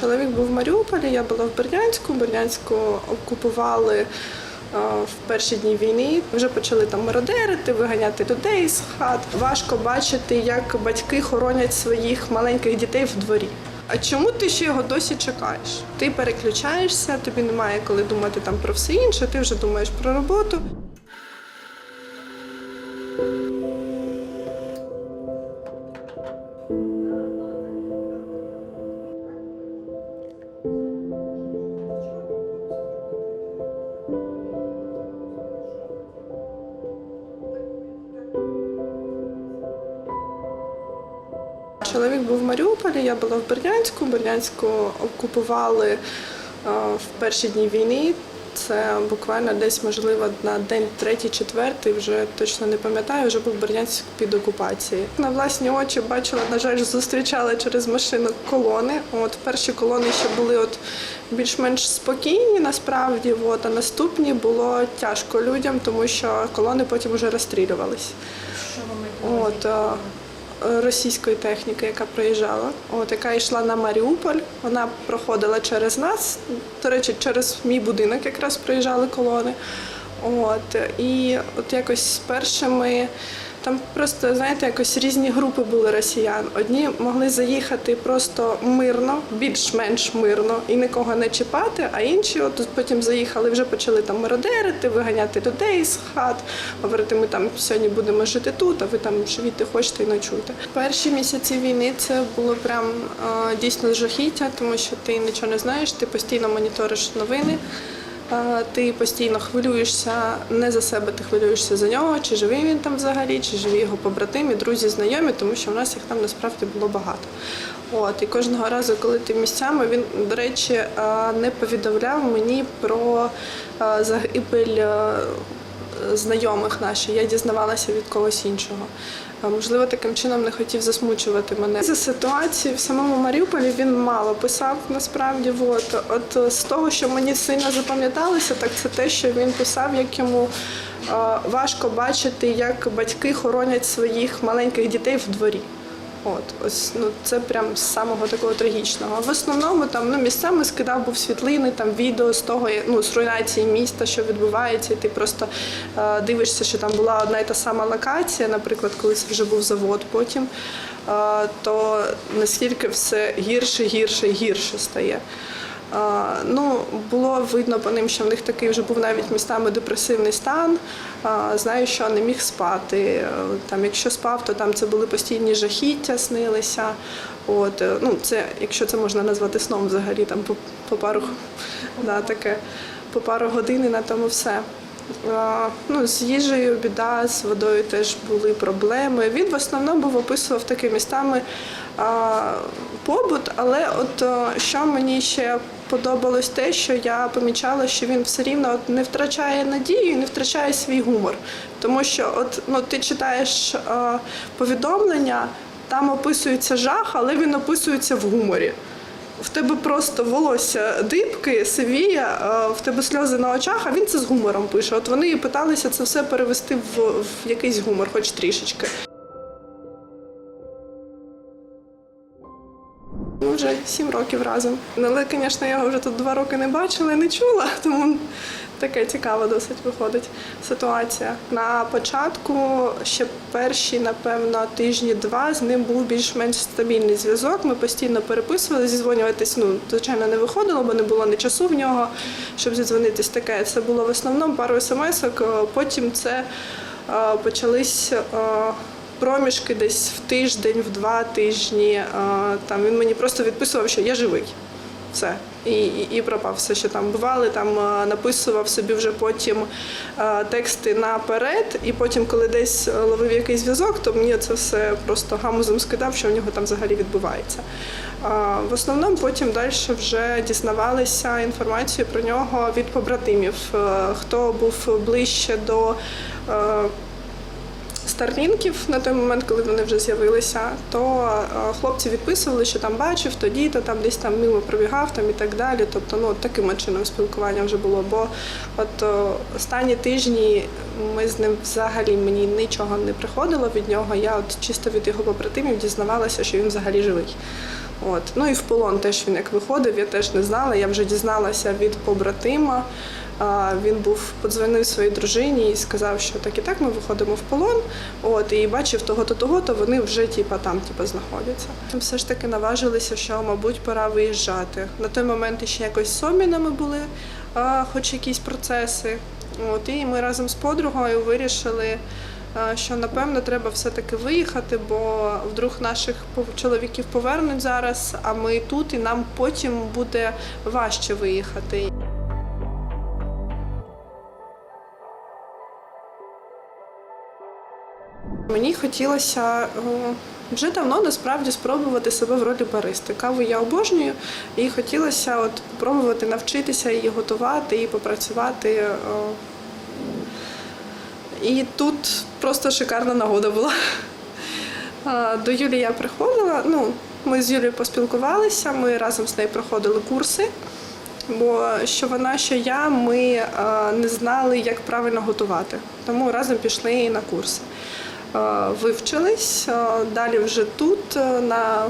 Чоловік був в Маріуполі, я була в Бердянську. Бердянську окупували е, в перші дні війни. Вже почали там мародерити, виганяти людей з хат. Важко бачити, як батьки хоронять своїх маленьких дітей в дворі. А чому ти ще його досі чекаєш? Ти переключаєшся, тобі немає коли думати там про все інше, ти вже думаєш про роботу. Чоловік був в Маріуполі, я була в Бердянську. Бердянську окупували е, в перші дні війни. Це буквально десь, можливо, на день третій, четвертий, вже точно не пам'ятаю, вже був Бердянськ під окупацією. На власні очі бачила, на жаль, зустрічала через машину колони. От перші колони ще були от більш-менш спокійні насправді. От, а наступні було тяжко людям, тому що колони потім вже розстрілювались. От, е, російської техніки, яка приїжджала, от яка йшла на Маріуполь. Вона проходила через нас. До речі, через мій будинок якраз приїжджали колони. От і от якось з першими. Там просто, знаєте, якось різні групи були росіян. Одні могли заїхати просто мирно, більш-менш мирно і нікого не чіпати, а інші от потім заїхали, вже почали там мародерити, виганяти людей з хат, говорити, ми там сьогодні будемо жити тут, а ви там живіть, хочете і ночуйте. Перші місяці війни це було прям дійсно жахіття, тому що ти нічого не знаєш, ти постійно моніториш новини. Е, Ти постійно хвилюєшся не за себе, ти хвилюєшся за нього, чи живий він там взагалі, чи живі його побратимі, друзі, знайомі, тому що в нас їх там насправді було багато. От і кожного разу, коли ти місцями, він, до речі, е, не повідомляв мені про е, загибель знайомих наших. Я дізнавалася від когось іншого. Можливо, таким чином не хотів засмучувати мене. За ситуацію в самому Маріуполі він мало писав насправді. От, от з того, що мені сильно запам'яталося, так це те, що він писав, як йому е, важко бачити, як батьки хоронять своїх маленьких дітей в дворі. От, ось ну це прям з самого такого трагічного. В основному там ну місцями скидав був світлини, там відео з того, ну з руйнації міста, що відбувається, і ти просто е, дивишся, що там була одна і та сама локація, наприклад, коли це вже був завод потім, е, то наскільки все гірше, гірше гірше стає. Ну, було видно по ним, що в них такий вже був навіть містами депресивний стан. Знаю, що не міг спати. Е, Там, якщо спав, то там це були постійні жахіття, снилися. От, е, ну, це, якщо це можна назвати сном взагалі, там по, по пару да, таке, по пару годин і на тому все. Ну, з їжею біда, з водою теж були проблеми. Він в основному був описував такими містами побут, але от що мені ще подобалось те, що я помічала, що він все рівно не втрачає надію не втрачає свій гумор. Тому що от, ну, ти читаєш а, повідомлення, там описується жах, але він описується в гуморі. В тебе просто волосся дибки, сивіє, а в тебе сльози на очах, а він це з гумором пише. От вони і питалися це все перевести в, в якийсь гумор, хоч трішечки. Сім років разом. Але, звісно, я його вже тут два роки не бачила і не чула, тому таке цікаво досить виходить ситуація. На початку ще перші, напевно, тижні-два з ним був більш-менш стабільний зв'язок. Ми постійно переписували, зізвонюватись, ну, звичайно, не виходило, бо не було ні часу в нього, щоб зідзвонитись таке. Це було в основному пару смс-ок, потім це почались. Е, проміжки десь в тиждень, в два тижні. Там він мені просто відписував, що я живий. Все. І, і, і пропав все, що там бували. Там написував собі вже потім а, тексти наперед, і потім, коли десь ловив якийсь зв'язок, то мені це все просто гамузом скидав, що в нього там взагалі відбувається. В основному потім далі вже дізнавалися інформацію про нього від побратимів, е, хто був ближче до. Е, старлінків на той момент, коли вони вже з'явилися, то е, хлопці відписували, що там бачив, тоді, то там десь там мимо пробігав там і так далі. Тобто, ну таким чином спілкування вже було. Бо от останні тижні ми з ним взагалі мені нічого не приходило від нього. Я от чисто від його побратимів дізнавалася, що він взагалі живий. От. Ну і в полон теж він як виходив, я теж не знала. Я вже дізналася від побратима. Він був подзвонив своїй дружині і сказав, що так і так ми виходимо в полон. От і бачив того-то, того-то, вони вже типа там типа знаходяться. Все ж таки наважилися, що мабуть пора виїжджати. На той момент ще якось з Сомінами були, хоч якісь процеси. От і ми разом з подругою вирішили. Що напевно треба все-таки виїхати, бо вдруг наших чоловіків повернуть зараз, а ми тут, і нам потім буде важче виїхати. Мені хотілося е, вже давно насправді спробувати себе в ролі баристи. Каву я обожнюю, і хотілося от спробувати навчитися її готувати і попрацювати. е. І тут просто шикарна нагода була. Е, До Юлі я приходила. Ну, ми з Юлією поспілкувалися, ми разом з нею проходили курси. Бо що вона, що я, ми не знали, як правильно готувати. Тому разом пішли на курси. Е, Вивчились, е, далі вже тут, е, на,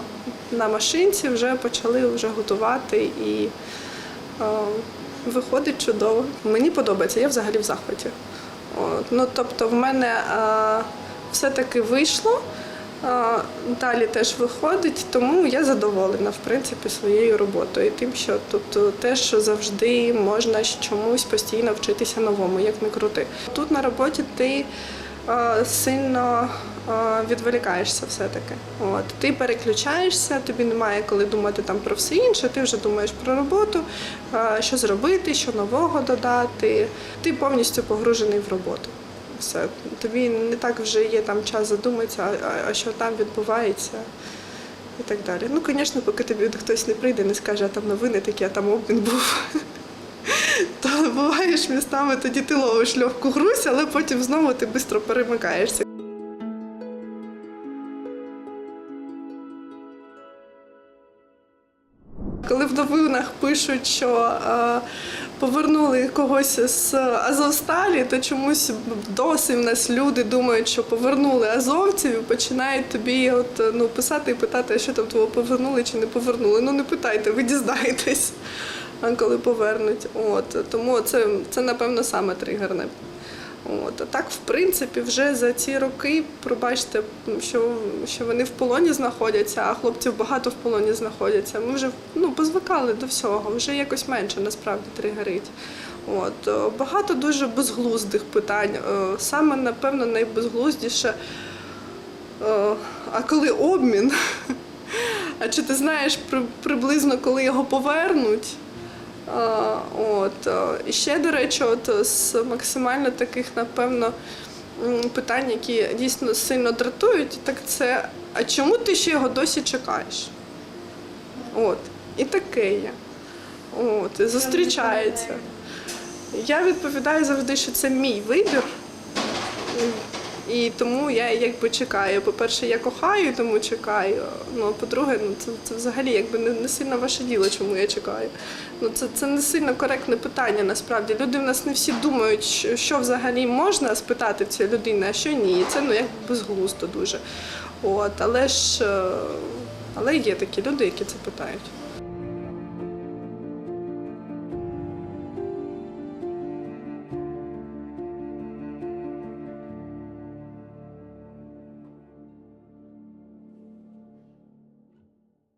на машинці, вже почали вже готувати і виходить чудово. Мені подобається, я взагалі в захваті. От, ну, тобто, в мене все-таки вийшло. Далі теж виходить, тому я задоволена в принципі своєю роботою, тим, що тут теж завжди можна чомусь постійно вчитися новому, як не крути. Тут на роботі ти сильно е, відволікаєшся все-таки. От ти переключаєшся, тобі немає коли думати там про все інше. Ти вже думаєш про роботу, е, що зробити, що нового додати. Ти повністю погружений в роботу. Все, тобі не так вже є там час задуматися, а що там відбувається і так далі. Ну, звісно, поки тобі хтось не прийде, не скаже, а там новини такі, а там обмін був. То буваєш містами, тоді ти ловиш легку грусь, але потім знову ти швидко перемикаєшся. Коли в новинах пишуть, що е, повернули когось з Азовсталі, то чомусь досі в нас люди думають, що повернули азовців і починають тобі от, ну, писати і питати, що там твого повернули чи не повернули. Ну не питайте, ви дізнаєтесь, коли повернуть. От, тому це, це напевно саме тригерне. От, а так, в принципі, вже за ці роки, пробачте, що, що вони в полоні знаходяться, а хлопців багато в полоні знаходяться. Ми вже ну, позвикали до всього, вже якось менше насправді тригерить. От, багато дуже безглуздих питань. Е, Саме, напевно, найбезглуздіше, е, а коли обмін, а чи ти знаєш приблизно, коли його повернуть? От. І ще, до речі, от з максимально таких, напевно, питань, які дійсно сильно дратують, так це а чому ти ще його досі чекаєш? От. І таке є. От. І зустрічається. Я відповідаю завжди, що це мій вибір. І тому я якби чекаю. По-перше, я кохаю, тому чекаю. Ну, а по-друге, ну це, це взагалі якби не, не сильно ваше діло, чому я чекаю. Ну це, це не сильно коректне питання насправді. Люди в нас не всі думають, що, взагалі можна спитати в цієї людини, а що ні. Це ну як безглуздо дуже. От, але ж е, але є такі люди, які це питають.